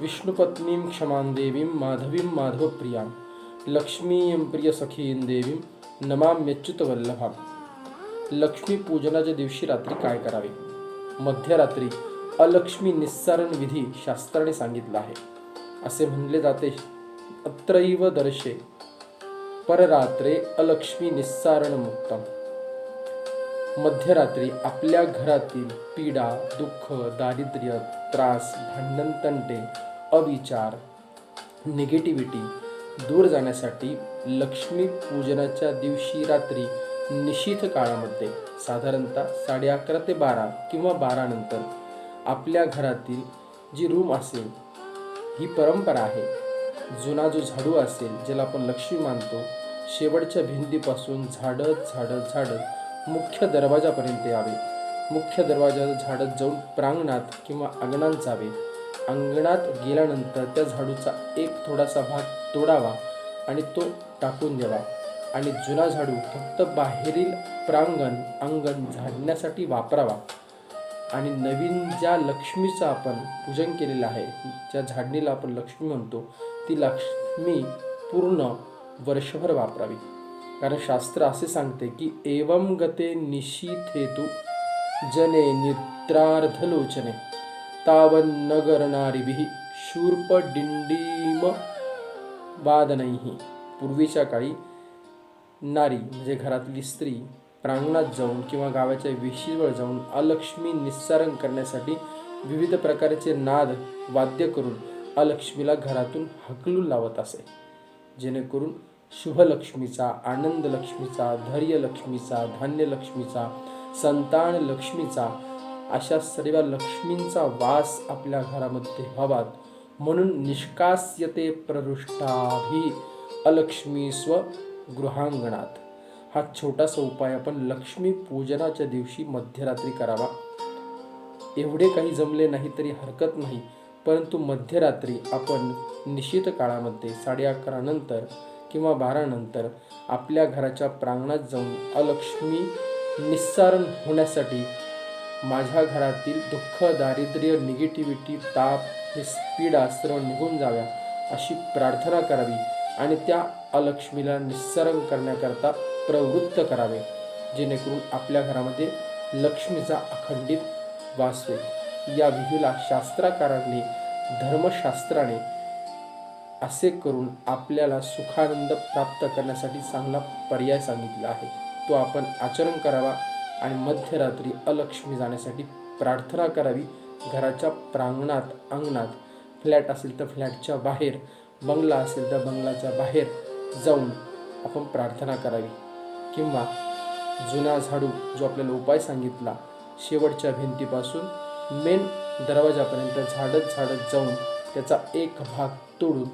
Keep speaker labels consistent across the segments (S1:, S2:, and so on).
S1: विष्णुपत्नीं क्षमां देवीं माधवीं माधवप्रियां लक्ष्मीं प्रियसखीं देवीं नमाम्यच्युतवल्लभां। लक्ष्मीपूजनाच्या दिवशी रात्री काय करावे? मध्यरात्री अलक्ष्मी निस्सारण विधी शास्त्राने सांगितला आहे. असे म्हणले जाते अत्रैव दर्शे पररात्रे अलक्ष्मी निस्सारण मुक्तम मध्यरात्री आपल्या घरातील पीडा दुःख दारिद्र्य त्रास भांडण तंटे अविचार निगेटिव्हिटी दूर जाण्यासाठी लक्ष्मी पूजनाच्या दिवशी रात्री निशीथ काळामध्ये साधारणतः साडे अकरा ते बारा किंवा बारानंतर आपल्या घरातील जी रूम असेल ही परंपरा आहे. जुना जो झाडू असेल ज्याला आपण लक्ष्मी मानतो शेवटच्या भिंतीपासून झाडत झाडत झाडत मुख्य दरवाजापर्यंत यावे. मुख्य दरवाजा झाडत जाऊन प्रांगणात किंवा अंगणात जावे. अंगणात गेल्यानंतर त्या झाडूचा एक थोडासा भाग तोडावा आणि तो टाकून द्यावा. आणि जुना झाडू फक्त बाहेरील प्रांगण अंगण झाडण्यासाठी वापरावा. आणि नवीन ज्या लक्ष्मीचं आपण पूजन केलेलं आहे ज्या झाडणीला आपण लक्ष्मी म्हणतो ती लक्ष्मी पूर्ण वर्षभर वापरावी. कारण शास्त्र असे सांगते की एवम गते निशीथेतु जने निद्रार्धलोचने तावन नगरनारीभिः शूर्प डिंडीम वादनैही पूर्वीच्या काळी नारी म्हणजे घरातली स्त्री प्रांगणात जाऊन किंवा गावाच्या विशीवर जाऊन अलक्ष्मी निस्सारण करण्यासाठी विविध प्रकारचे नाद वाद्य करून अलक्ष्मीला घरातून हकलून लावत असे. जेणेकरून शुभलक्ष्मीचा आनंद लक्ष्मीचा धैर्य लक्ष्मीचा लक्ष्मीचा संतान लक्ष्मीचा अशा सर्व लक्ष्मींचा वास आपल्या घरामध्ये व्हावा म्हणून निष्कास्यते प्ररुष्टाभी अलक्ष्मी स्व गृहांगणात. हा छोटासा उपाय आपण लक्ष्मी पूजनाच्या दिवशी मध्यरात्री करावा. एवढे काही जमले नाही तरी हरकत नाही परंतु मध्यरात्री आपण निश्चित काळामध्ये साडे अकरा नंतर किंवा बारानंतर आपल्या घराच्या प्रांगणात जाऊन अलक्ष्मी निस्सारण होण्यासाठी माझ्या घरातील दुःख दारिद्र्य निगेटिव्हिटी ताप पीडा सर्व निघून जाव्या अशी प्रार्थना करावी आणि त्या अलक्ष्मीला निस्सारण करण्याकरता प्रवृत्त करावे जेणेकरून आपल्या घरामध्ये लक्ष्मीचा अखंडित वास होईल. या विधीला शास्त्राकारांनी धर्मशास्त्राने असे करून आपल्याला सुखानंद प्राप्त करण्यासाठी चांगला पर्याय सांगितला आहे. तो आपण आचरण करावा आणि मध्यरात्री अलक्ष्मी जाण्यासाठी प्रार्थना करावी. घराच्या प्रांगणात अंगणात फ्लॅट असेल तर फ्लॅटच्या बाहेर बंगला असेल तर बंगलाच्या बाहेर जाऊन आपण प्रार्थना करावी. किंवा जुना झाडू जो आपल्याला उपाय सांगितला शेवटच्या भिंतीपासून मेन दरवाजापर्यंत झाडत झाडत जाऊन त्याचा एक भाग तोडून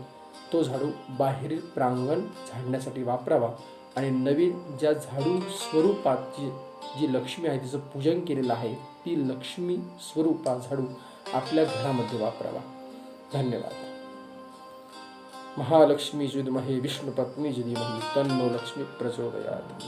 S1: तो झाडू बाहेरील प्रांगण झाडण्यासाठी वापरावा. आणि नवीन ज्या झाडू स्वरूपात जी जी लक्ष्मी आहे तिचं पूजन केलेलं आहे ती लक्ष्मी स्वरूपा झाडू आपल्या घरामध्ये वापरावा. धन्यवाद. महालक्ष्मी जुद्महे विष्णुपत्नी जुदिमही तन्नो लक्ष्मी प्रचोदयात.